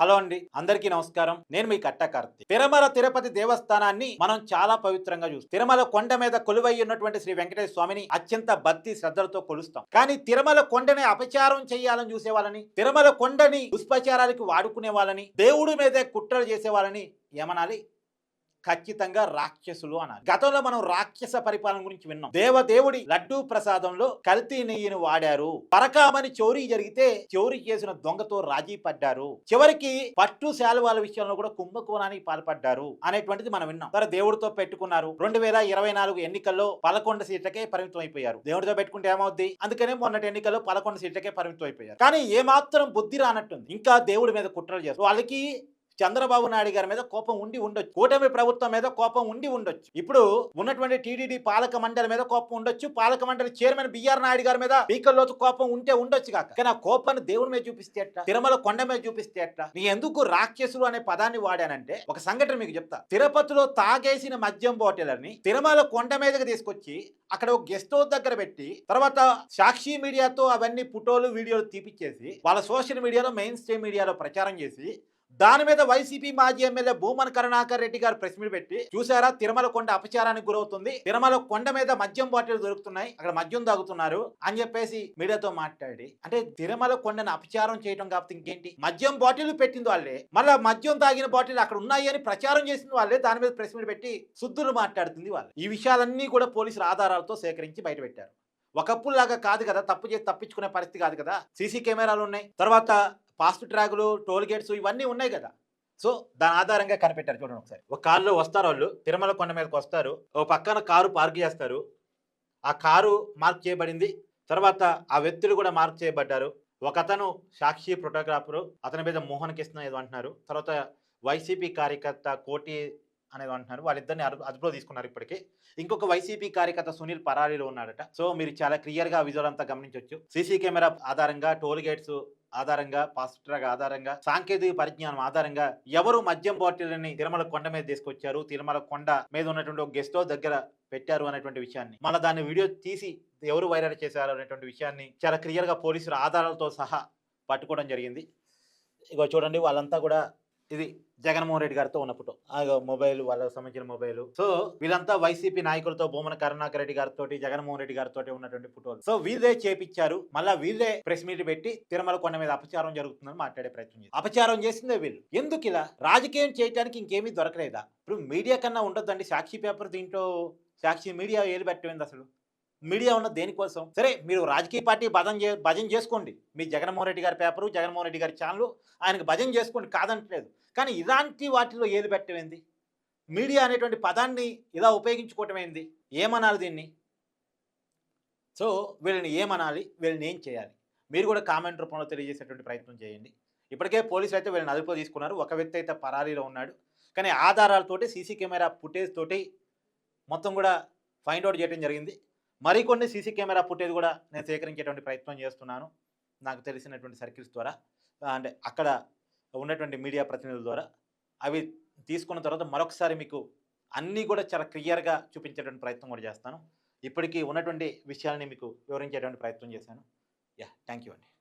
Hello అండి అందరికీ నమస్కారం. నేను మీ కట్టకార్తి తిరుమల తిరుపతి దేవస్థానాన్ని మనం చాలా పవిత్రంగా చూస్తాం. తిరుమల కొండ మీద కొలువై ఉన్నటువంటి శ్రీ వెంకటేశ్వర స్వామిని అత్యంత భక్తి శ్రద్ధలతో కొలుస్తాం. కానీ తిరుమల కొండని అపచారం చేయాలని చూసే వాళ్ళని తిరుమల కొండని దుష్పచారాలకి వాడుకునే వాళ్ళని దేవుడి మీదే కుట్రలు చేసే వాళ్ళని ఏమనాలి? ఖచ్చితంగా రాక్షసులు అనాలి గతంలో మనం రాక్షస పరిపాలన గురించి విన్నాం. దేవదేవుడి లడ్డూ ప్రసాదంలో కల్తీ నెయ్యిని వాడారు. పరకామని చోరీ జరిగితే చోరీ చేసిన దొంగతో రాజీ పడ్డారు. చివరికి పట్టు శాలువాల విషయంలో కూడా కుంభకోణానికి పాల్పడ్డారు అనేటువంటిది మనం విన్నాం. సరే దేవుడితో పెట్టుకున్నారు. రెండు వేల ఇరవై నాలుగు ఎన్నికల్లో పదకొండు సీట్లకే పరిమితం అయిపోయారు. దేవుడితో పెట్టుకుంటే ఏమవుద్ది? అందుకనే మొన్నటి ఎన్నికల్లో పదకొండు సీట్లకే పరిమితం అయిపోయారు. కానీ ఏమాత్రం బుద్ధి రానట్టుంది. ఇంకా దేవుడి మీద కుట్రలు చేస్తారు వాళ్ళకి చంద్రబాబు నాయుడు గారి మీద కోపం ఉండి ఉండొచ్చు. కూటమి ప్రభుత్వం మీద కోపం ఉండి ఉండొచ్చు. ఇప్పుడు ఉన్నటువంటి టీడీడీ పాలక మండలి మీద కోపం ఉండొచ్చు. పాలక మండలి చైర్మన్ బిఆర్ నాయుడు గారి మీద పీకల్లోతు కోపం ఉంటే ఉండొచ్చు కాక. కానీ ఆ కోపాన్ని దేవుడి మీద చూపిస్తే ఎట్లా? తిరుమల కొండ మీద చూపిస్తే ఎట్లా? నీ ఎందుకు రాక్షసులు అనే పదాన్ని వాడానంటే ఒక సంఘటన మీకు చెప్తా. తిరుపతిలో తాగేసిన మద్యం బాటిల్ని తిరుమల కొండ మీదకి తీసుకొచ్చి అక్కడ ఒక గెస్ట్ హౌస్ దగ్గర పెట్టి తర్వాత సాక్షి మీడియాతో అవన్నీ ఫోటోలు వీడియోలు తీపిచ్చేసి వాళ్ళ సోషల్ మీడియాలో మెయిన్ స్ట్రీమ్ మీడియాలో ప్రచారం చేసి దాని మీద వైసీపీ మాజీ ఎమ్మెల్యే భూమన్ కరుణాకర్ రెడ్డి గారు ప్రెస్ మీట్ పెట్టి చూసారా తిరుమల కొండ అపచారానికి గురవుతుంది తిరుమల కొండ మీద మద్యం బాటిల్ దొరుకుతున్నాయి అక్కడ మద్యం తాగుతున్నారు అని చెప్పేసి మీడియాతో మాట్లాడి అంటే తిరుమల కొండను అపచారం చేయడం కాబట్టి ఇంకేంటి? మద్యం బాటిల్ పెట్టింది వాళ్ళే మళ్ళీ మద్యం తాగిన బాటిల్ అక్కడ ఉన్నాయి అని ప్రచారం చేసింది వాళ్ళే దాని మీద ప్రెస్ మీట్ పెట్టి శుద్ధులు మాట్లాడుతుంది వాళ్ళు. ఈ విషయాలన్నీ కూడా పోలీసులు ఆధారాలతో సేకరించి బయటపెట్టారు ఒకప్పుడులాగా కాదు కదా తప్పు చేసి తప్పించుకునే పరిస్థితి కాదు కదా సీసీ కెమెరాలు ఉన్నాయి. తర్వాత ఫాస్ట్ ట్రాకులు టోల్ గేట్స్ ఇవన్నీ ఉన్నాయి కదా. సో దాని ఆధారంగా కనిపెట్టారు చూడండి ఒకసారి. ఒక కారులో వస్తారు వాళ్ళు తిరుమల కొండ మీదకి వస్తారు ఓ పక్కన కారు పార్క్ చేస్తారు. ఆ కారు మార్క్ చేయబడింది తర్వాత ఆ వ్యక్తులు కూడా మార్క్ చేయబడ్డారు. ఒక అతను సాక్షి ఫోటోగ్రాఫరు అతని మీద మోహన్ కృష్ణ ఏదో అంటున్నారు. తర్వాత వైసీపీ కార్యకర్త కోటి అనేది అంటున్నారు. వాళ్ళిద్దరిని అదుపులో తీసుకున్నారు ఇప్పటికే. ఇంకొక వైసీపీ కార్యకర్త సునీల్ పరారీలో ఉన్నాడట. సో మీరు చాలా క్లియర్గా విజువల్ అంతా గమనించవచ్చు సీసీ కెమెరా ఆధారంగా టోల్ గేట్స్ ఆధారంగా ఫాస్ట్ ట్రాక్ ఆధారంగా సాంకేతిక పరిజ్ఞానం ఆధారంగా ఎవరు మద్యం బాటిల్ని తిరుమల కొండ మీద తీసుకొచ్చారు? తిరుమల కొండ మీద ఉన్నటువంటి ఒక గెస్ట్ హౌస్ దగ్గర పెట్టారు అనేటువంటి విషయాన్ని. మళ్ళీ దాన్ని వీడియో తీసి ఎవరు వైరల్ చేశారు అనేటువంటి విషయాన్ని చాలా క్లియర్గా పోలీసుల ఆధారాలతో సహా పట్టుకోవడం జరిగింది. ఇగో చూడండి వాళ్ళంతా కూడా ఇది జగన్మోహన్ రెడ్డి గారితో ఉన్న ఫోటో మొబైల్ వాళ్ళకి సంబంధించిన మొబైల్. సో వీళ్ళంతా వైసీపీ నాయకులతో బొమ్మన కరుణాకర్ రెడ్డి గారితో జగన్మోహన్ రెడ్డి గారితో ఉన్నటువంటి ఫోటోలు. సో వీళ్ళే చేపించారు మళ్ళా వీళ్ళే ప్రెస్ మీట్ పెట్టి తిరుమల కొండ మీద అపచారం జరుగుతుందని మాట్లాడే ప్రయత్నం చేసి అపచారం చేసిందే వీళ్ళు. ఎందుకు ఇలా? రాజకీయం చేయడానికి ఇంకేమీ దొరకలేదా? ఇప్పుడు మీడియా కన్నా ఉండొద్దండి. సాక్షి పేపర్ దీంట్లో సాక్షి మీడియా ఏలు పెట్టమైంది అసలు. మీడియా ఉన్న దేనికోసం? సరే మీరు రాజకీయ పార్టీ భజన చే భజన చేసుకోండి. మీ జగన్మోహన్ రెడ్డి గారి పేపరు జగన్మోహన్ రెడ్డి గారి ఛానల్ ఆయనకు భజన చేసుకోండి కాదంటలేదు. కానీ ఇలాంటి వాటిలో ఏది? పెట్టమైంది మీడియా అనేటువంటి పదాన్ని ఇలా ఉపయోగించుకోవటమైంది ఏమనాలి దీన్ని? సో వీళ్ళని ఏమనాలి? వీళ్ళని ఏం చేయాలి? మీరు కూడా కామెంట్ రూపంలో తెలియజేసేటువంటి ప్రయత్నం చేయండి. ఇప్పటికే పోలీసులు అయితే వీళ్ళని అదుపులో తీసుకున్నారు. ఒక వ్యక్తి అయితే పరారీలో ఉన్నాడు. కానీ ఆధారాలతోటి సీసీ కెమెరా ఫుటేజ్ తోటి మొత్తం కూడా ఫైండ్ అవుట్ చేయడం జరిగింది. మరికొన్ని సీసీ కెమెరా ఫుటేజ్ కూడా నేను సేకరించేటువంటి ప్రయత్నం చేస్తున్నాను. నాకు తెలిసినటువంటి సర్కిల్స్ ద్వారా అంటే అక్కడ ఉన్నటువంటి మీడియా ప్రతినిధుల ద్వారా. అవి తీసుకున్న తర్వాత మరొకసారి మీకు అన్నీ కూడా చాలా క్లియర్గా చూపించేటువంటి ప్రయత్నం కూడా చేస్తాను. ఇప్పటికీ ఉన్నటువంటి విషయాలని మీకు వివరించేటువంటి ప్రయత్నం చేశాను. యా థ్యాంక్ యూ అండి.